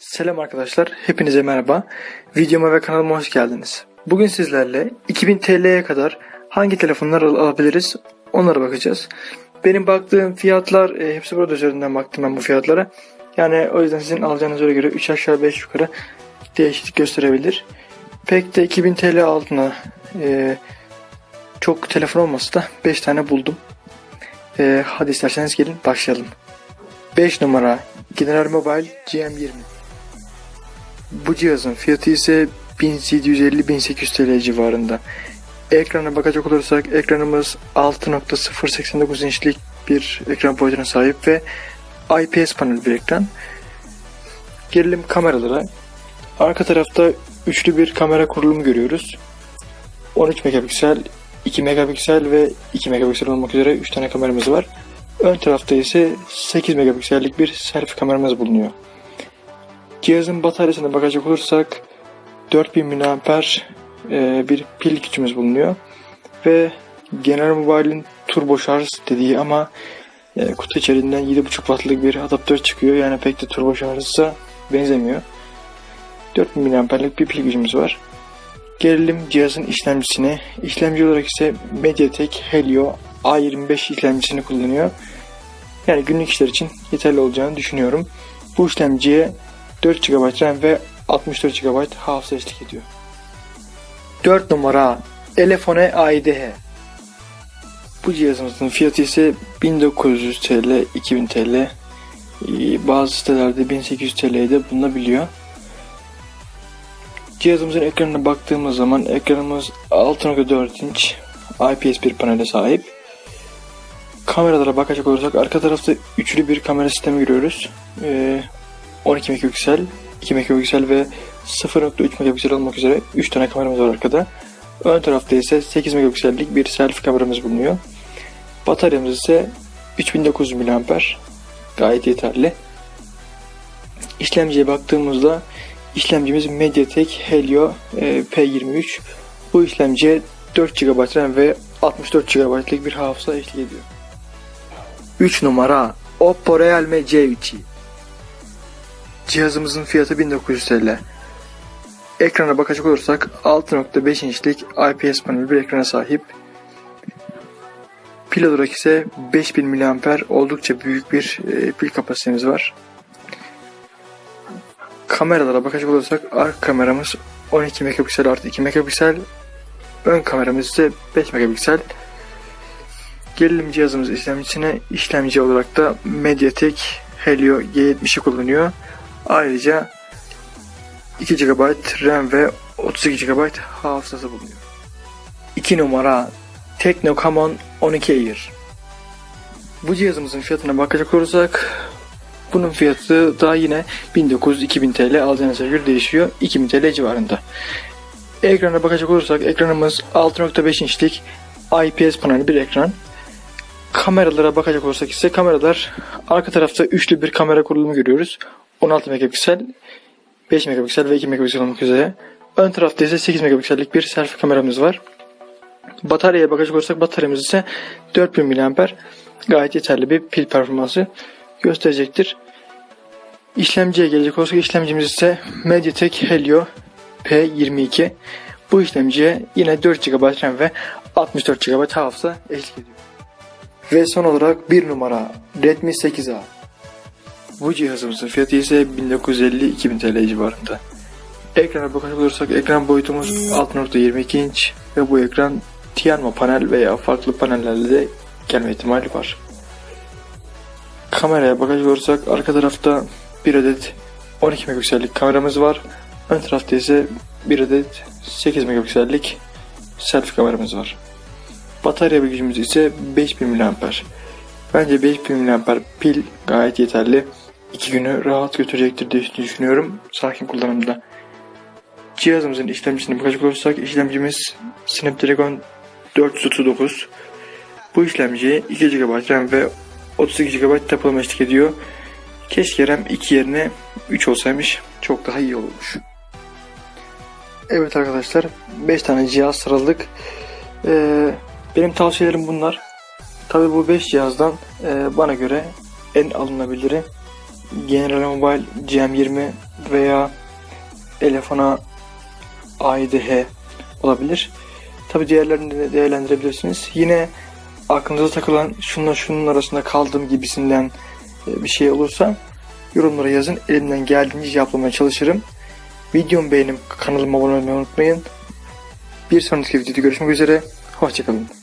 Selam arkadaşlar, hepinize merhaba. Videoma ve kanalıma hoş geldiniz. Bugün sizlerle 2000 TL'ye kadar hangi telefonlar al- alabiliriz onlara bakacağız. Benim baktığım fiyatlar, e, hepsi burada üzerinden baktım ben bu fiyatlara. Yani o yüzden sizin alacağınıza göre 3 aşağı 5 yukarı değişiklik gösterebilir. Pek de 2000 TL altına e, çok telefon olmasa da 5 tane buldum. E, hadi isterseniz gelin başlayalım. 5 numara General Mobile GM20 bu cihazın fiyatı ise 1750-1800 TL civarında. Ekrana bakacak olursak ekranımız 6.089 inçlik bir ekran boyutuna sahip ve IPS panel bir ekran. Gelelim kameralara. Arka tarafta üçlü bir kamera kurulumu görüyoruz. 13 megapiksel, 2 megapiksel ve 2 megapiksel olmak üzere 3 tane kameramız var. Ön tarafta ise 8 megapiksellik bir selfie kameramız bulunuyor. Cihazın bataryasına bakacak olursak 4000 mAh e, bir pil gücümüz bulunuyor. Ve General Mobile'in turbo şarj dediği ama e, kutu içerisinden 7.5 wattlık bir adaptör çıkıyor. Yani pek de turbo şarjsa benzemiyor. 4000 mAh'lik bir pil gücümüz var. Gelelim cihazın işlemcisine. İşlemci olarak ise MediaTek Helio A25 işlemcisini kullanıyor. Yani günlük işler için yeterli olacağını düşünüyorum. Bu işlemciye 4 GB RAM ve 64 GB hafıza eşlik ediyor. 4 numara Elefone AIDH Bu cihazımızın fiyatı ise 1900 TL, 2000 TL, bazı sitelerde 1800 TL'ye de bulunabiliyor. Cihazımızın ekranına baktığımız zaman ekranımız 6.4 inç IPS bir panele sahip. Kameralara bakacak olursak arka tarafta üçlü bir kamera sistemi görüyoruz. Ee, 12 megapiksel, 2 megapiksel ve 0.3 megapiksel olmak üzere 3 tane kameramız var arkada. Ön tarafta ise 8 megapiksellik bir selfie kameramız bulunuyor. Bataryamız ise 3900 mAh. Gayet yeterli. İşlemciye baktığımızda işlemcimiz MediaTek Helio e, P23. Bu işlemciye 4 GB RAM ve 64 GB'lık bir hafıza eşlik ediyor. 3 numara Oppo Realme C3i Cihazımızın fiyatı 1900 TL. Ekrana bakacak olursak 6.5 inçlik IPS panel bir ekrana sahip. Pil olarak ise 5000 mAh oldukça büyük bir e, pil kapasitemiz var. Kameralara bakacak olursak arka kameramız 12 megapiksel artı 2 megapiksel. Ön kameramız ise 5 megapiksel. Gelelim cihazımız işlemcisine. İşlemci olarak da MediaTek Helio G70'i kullanıyor. Ayrıca 2 GB RAM ve 32 GB hafızası bulunuyor. 2 numara Tecno Camon 12 Air. Bu cihazımızın fiyatına bakacak olursak bunun fiyatı daha yine 1900-2000 TL alacağınıza göre değişiyor. 2000 TL civarında. Ekrana bakacak olursak ekranımız 6.5 inçlik IPS panelli bir ekran. Kameralara bakacak olursak ise kameralar arka tarafta üçlü bir kamera kurulumu görüyoruz. 16 megapiksel, 5 megapiksel ve 2 megapiksel olmak üzere. Ön tarafta ise 8 megapiksellik bir selfie kameramız var. Bataryaya bakacak olursak bataryamız ise 4000 mAh gayet yeterli bir pil performansı gösterecektir. İşlemciye gelecek olursak işlemcimiz ise MediaTek Helio P22. Bu işlemciye yine 4 GB RAM ve 64 GB hafıza eşlik ediyor. Ve son olarak bir numara Redmi 8A. Bu cihazımızın fiyatı ise 1950-2000 TL civarında. Ekrana bakacak olursak ekran boyutumuz 6.22 inç ve bu ekran Tianma panel veya farklı panellerle de gelme ihtimali var. Kameraya bakacak olursak arka tarafta bir adet 12 megapiksellik kameramız var. Ön tarafta ise bir adet 8 megapiksellik selfie kameramız var. Batarya gücümüz ise 5000 mAh. Bence 5000 mAh pil gayet yeterli. 2 günü rahat götürecektir diye düşünüyorum sakin kullanımda. Cihazımızın işlemcisine bakacak olursak işlemcimiz Snapdragon 439. Bu işlemciye 2 GB RAM ve 32 GB depolama eşlik ediyor. Keşke RAM 2 yerine 3 olsaymış çok daha iyi olurmuş. Evet arkadaşlar 5 tane cihaz sıraladık. Ee, benim tavsiyelerim bunlar. Tabi bu 5 cihazdan e, bana göre en alınabiliri General Mobile GM20 veya Elefon'a AIDH olabilir. Tabi diğerlerini de değerlendirebilirsiniz. Yine aklınıza takılan şunla şunun arasında kaldığım gibisinden e, bir şey olursa yorumlara yazın. Elimden geldiğince cevaplamaya çalışırım. Videomu beğenip kanalıma abone olmayı unutmayın. Bir sonraki videoda görüşmek üzere. Hoşçakalın.